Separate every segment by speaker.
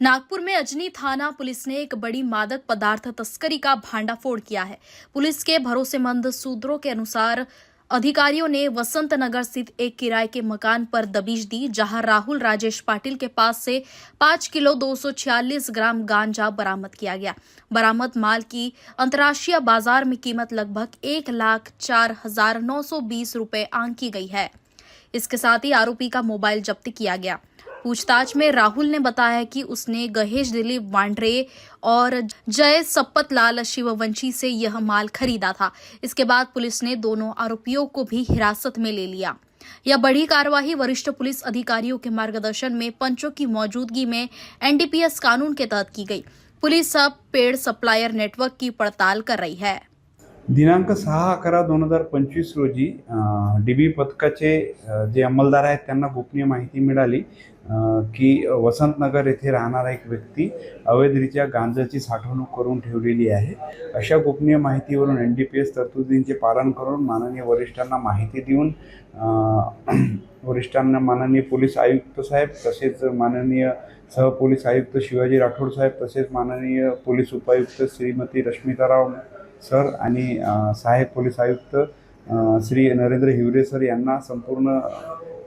Speaker 1: नागपुर में अजनी थाना पुलिस ने एक बड़ी मादक पदार्थ तस्करी का भांडाफोड़ किया है। पुलिस के भरोसेमंद सूत्रों के अनुसार अधिकारियों ने वसंत नगर स्थित एक किराए के मकान पर दबिश दी, जहाँ राहुल राजेश पाटिल के पास से पाँच किलो 246 ग्राम गांजा बरामद किया गया। बरामद माल की अंतर्राष्ट्रीय बाज़ार में कीमत लगभग एक लाख चार हज़ार नौ सौ बीस रुपए आंकी गई है। इसके साथ ही आरोपी का मोबाइल जब्त किया गया। पूछताछ में राहुल ने बताया कि उसने गहेश दिलीप वांड्रे और जय सपत लाल शिववंशी से यह माल खरीदा था। इसके बाद पुलिस ने दोनों आरोपियों को भी हिरासत में ले लिया। यह बड़ी कार्यवाही वरिष्ठ पुलिस अधिकारियों के मार्गदर्शन में पंचों की मौजूदगी में एनडीपीएस कानून के तहत की गई। पुलिस अब पेड़ सप्लायर नेटवर्क की पड़ताल कर रही है।
Speaker 2: दिनांक सहा अकरा दोन हजार पंचवीस रोजी डी बी पथकाचे जे अंमलदार आहेत त्यांना गोपनीय माहिती मिळाली की वसंतनगर येथे राहणारा एक व्यक्ती अवैधरित्या गांजाची साठवणूक करून ठेवलेली आहे. अशा गोपनीय माहितीवरून एन डी पी एस तरतुदींचे पालन करून माननीय वरिष्ठांना माहिती देऊन वरिष्ठांना माननीय पोलीस आयुक्त साहेब तसेच माननीय सहपोलीस आयुक्त शिवाजी राठोड साहेब तसेच माननीय पोलीस उपायुक्त श्रीमती रश्मिताराव सर आणि सहाय्यक पोलीस आयुक्त श्री नरेंद्र हिवरे सर यांना संपूर्ण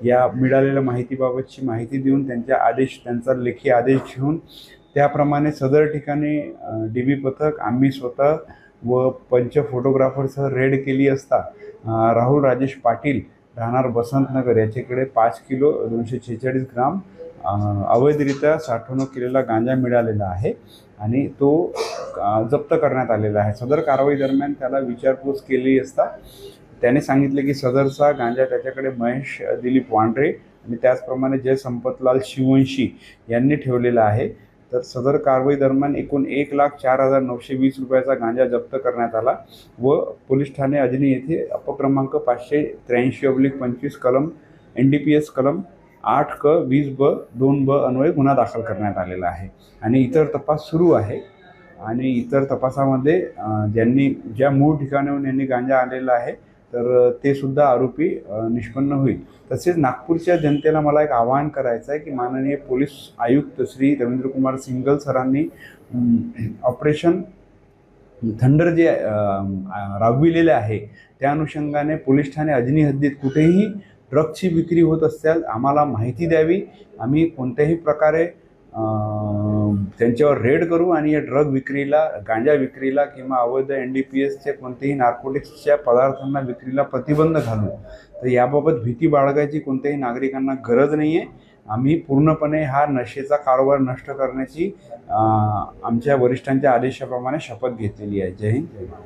Speaker 2: या मिळालेल्या माहितीबाबतची माहिती देऊन त्यांच्या आदेश त्यांचा लेखी आदेश घेऊन त्याप्रमाणे सदर ठिकाणी डी बी पथक आम्ही स्वतः व पंच फोटोग्राफरसह रेड केली असता राहुल राजेश पाटील राहणार वसंतनगर याच्याकडे पाच किलो दोनशे छेचाळीस ग्राम अवैधरित्या साठवणूक केलेला गांजा मिळालेला आहे आणि तो जप्त करण्यात आलेला आहे. सदर कारवाई दरम्यान त्याला विचारपूस केली असता त्याने सांगितले की सदरचा गांजा त्याच्याकडे महेश दिलीप वांढरे आणि त्याचप्रमाणे जय संपतलाल शिवंशी यांनी ठेवलेला आहे. तर सदर कारवाई दरम्यान एकूण एक लाख चार हजार नऊशे वीस रुपयाचा गांजा जप्त करण्यात आला व पोलीस ठाणे अजनी येथे अपक्रमांक पाचशे त्र्याऐंशी अब्लिक पंचवीस कलम एन डी पी एस कलम आठ क वीस ब दोन ब अन्वये गुन्हा दाखल करण्यात आलेला आहे. आणि इतर तपास सुरू आहे. आणि इतर तपासामध्ये ज्यांनी ज्या मूळ ठिकाणाहून यांनी गांजा आलेला आहे तर ते सुद्धा आरोपी निष्पन्न होईल. तसेच नागपूरच्या जनतेला मला एक आवाहन करायचं आहे की माननीय पोलीस आयुक्त श्री रवींद्रकुमार सिंगल सरांनी ऑपरेशन थंडर जे राबविलेले आहे त्या अनुषंगाने पोलीस ठाणे अजनी हद्दीत कुठेही ड्रग्सची विक्री होत असल्यास आम्हाला माहिती द्यावी. आम्ही कोणत्याही प्रकारे त्यांच्यावर रेड करू आणि या ड्रग विक्रीला गांजा विक्रीला किंवा अवैध एन डी पी एसच्या कोणत्याही नार्कोटिक्सच्या पदार्थांना विक्रीला प्रतिबंध घालू. तर याबाबत भीती बाळगायची कोणत्याही नागरिकांना गरज नाही आहे आम्ही पूर्णपणे हा नशेचा कारोबार नष्ट करण्याची आमच्या वरिष्ठांच्या आदेशाप्रमाणे शपथ घेतलेली आहे. जय हिंद जय